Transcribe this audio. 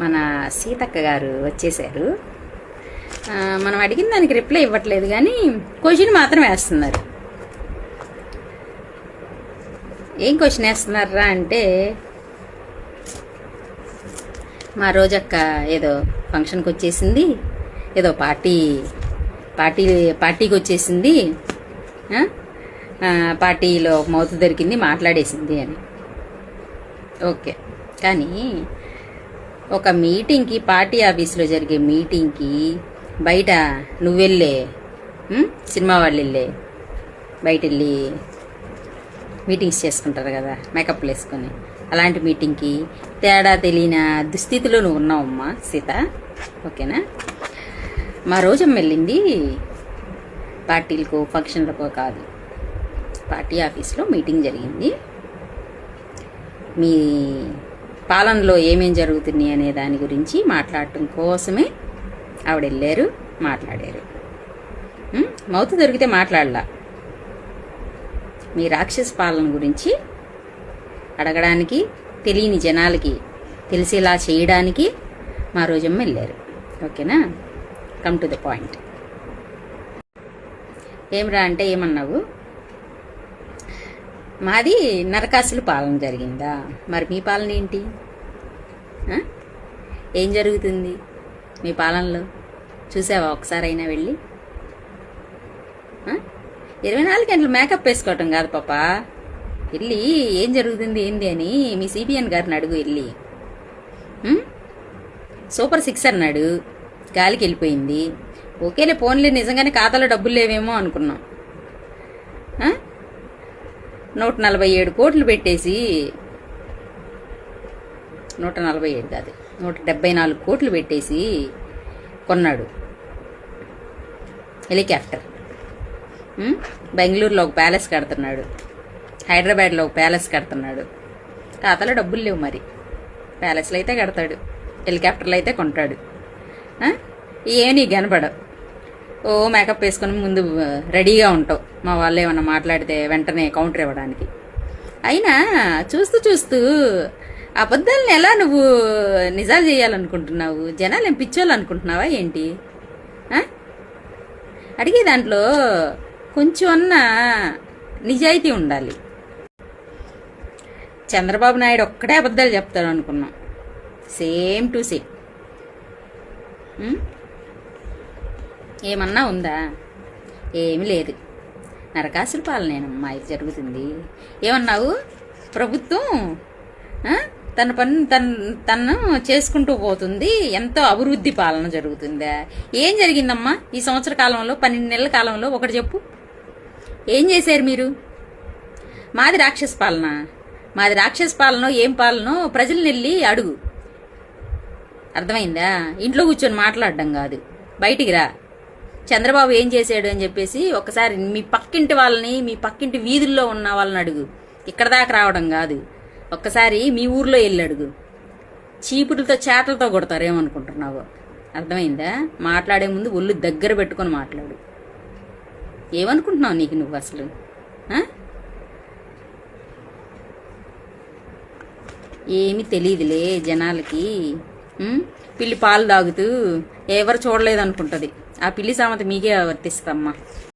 మన సీతక్క గారు వచ్చేసారు మనం అడిగిన దానికి రిప్లై ఇవ్వట్లేదు కానీ క్వశ్చన్ మాత్రం వేస్తున్నారు. ఏం క్వశ్చన్ వేస్తున్నారా అంటే మా రోజక్క ఏదో ఫంక్షన్కి వచ్చేసింది ఏదో పార్టీ పార్టీ పార్టీకి వచ్చేసింది పార్టీలో ఒక మౌత్ దొరికింది మాట్లాడేసింది అని. ఓకే. కానీ ఒక మీటింగ్కి పార్టీ ఆఫీస్లో జరిగే మీటింగ్కి బయట నువ్వెళ్ళే సినిమా వాళ్ళు వెళ్ళే బయట వెళ్ళి మీటింగ్స్ చేసుకుంటారు కదా మేకప్లు వేసుకొని. అలాంటి మీటింగ్కి తేడా తెలియని దుస్థితిలో నువ్వు ఉన్నావమ్మా సీత. ఓకేనా? మా రోజమ్మ వెళ్ళింది పార్టీలకు ఫంక్షన్లకు కాదు. పార్టీ ఆఫీస్లో మీటింగ్ జరిగింది. మీ పాలనలో ఏమేం జరుగుతున్నాయి అనే దాని గురించి మాట్లాడటం కోసమే ఆవిడ వెళ్ళారు మాట్లాడారు. ఉం? మౌత్ దొరికితే మాట్లాడలా. మీ రాక్షస పాలన గురించి అడగడానికి తెలియని జనాలకి తెలిసేలా చేయడానికి మా రోజమ్మ వెళ్ళారు. ఓకేనా? కమ్ టు ద పాయింట్ ఏమిరా అంటే ఏమన్నావు? మాది నరకాసుల పాలన జరిగిందా? మరి మీ పాలన ఏంటి? ఏం జరుగుతుంది మీ పాలనలో? చూసావా ఒకసారైనా వెళ్ళి? ఇరవై నాలుగు గంటలు మేకప్ వేసుకోవటం కాదు పాప. వెళ్ళి ఏం జరుగుతుంది ఏంది అని మీ సిబిఎన్ గారిని అడుగు వెళ్ళి. సూపర్ సిక్స్ అన్నాడు గాలికి వెళ్ళిపోయింది. ఓకేలే ఫోన్లే నిజంగానే ఖాతాలో డబ్బులు లేవేమో అనుకున్నాం. నూట నలభై ఏడు కోట్లు పెట్టేసి నూట నలభై ఏడు కాదు నూట డెబ్బై నాలుగు కోట్లు పెట్టేసి కొన్నాడు. హెలికాప్టర్. బెంగళూరులో ఒక ప్యాలెస్ కడుతున్నాడు. హైదరాబాద్లో ఒక ప్యాలెస్ కడుతున్నాడు. ఖాతాలో డబ్బులు లేవు మరి. ప్యాలెస్లో అయితే కడతాడు. హెలికాప్టర్లు అయితే కొంటాడు. ఏమీ నీకు కనపడవు ఓ మేకప్ వేసుకొని ముందు రెడీగా ఉంటావు. మా వాళ్ళు ఏమన్నా మాట్లాడితే వెంటనే కౌంటర్ ఇవ్వడానికి. అయినా చూస్తూ చూస్తూ అబద్ధాలను ఎలా నువ్వు నిజాలు చేయాలనుకుంటున్నావు? జనాలు ఏం పిచ్చోళ్ళు అనుకుంటున్నావా ఏంటి అడిగే దాంట్లో కొంచెం అన్న నిజాయితీ ఉండాలి. చంద్రబాబు నాయుడు ఒక్కడే అబద్ధాలు చెప్తాడు అనుకున్నాం. Same to same. ఏమన్నా ఉందా? ఏమీ లేదు. నరకాసుల పాలనేనమ్మా ఇది జరుగుతుంది. ఏమన్నావు? ప్రభుత్వం? తన పని తన తను చేసుకుంటూ పోతుంది. ఎంతో అభివృద్ధి పాలన జరుగుతుందా. ఏం జరిగిందమ్మా? ఈ సంవత్సర కాలంలో పన్నెండు నెలల కాలంలో ఒకటి చెప్పు. ఏం చేశారు మీరు? మాది రాక్షస పాలన. మాది రాక్షస పాలన ఏం పాలనో ప్రజల్ని వెళ్ళి అడుగు. అర్థమైందా? ఇంట్లో కూర్చొని మాట్లాడడం కాదు. బయటికి రా. చంద్రబాబు ఏం చేశాడు అని చెప్పేసి ఒకసారి మీ పక్కింటి వాళ్ళని మీ పక్కింటి వీధుల్లో ఉన్న వాళ్ళని అడుగు. ఇక్కడ దాకా రావడం కాదు. ఒక్కసారి మీ ఊర్లో వెళ్ళి అడుగు. చీపులతో చేతలతో కొడతారేమనుకుంటున్నావు. అర్థమైందా? మాట్లాడే ముందు ఒళ్ళు దగ్గర పెట్టుకొని మాట్లాడు. ఏమనుకుంటున్నావు నీకు నువ్వు అసలు? ఏమి తెలియదులే జనాలకి. పిల్లి పాలు తాగుతూ ఎవరు చూడలేదు అనుకుంటుంది ఆ పిల్లి సామెత మీకే వర్తిస్తమ్మా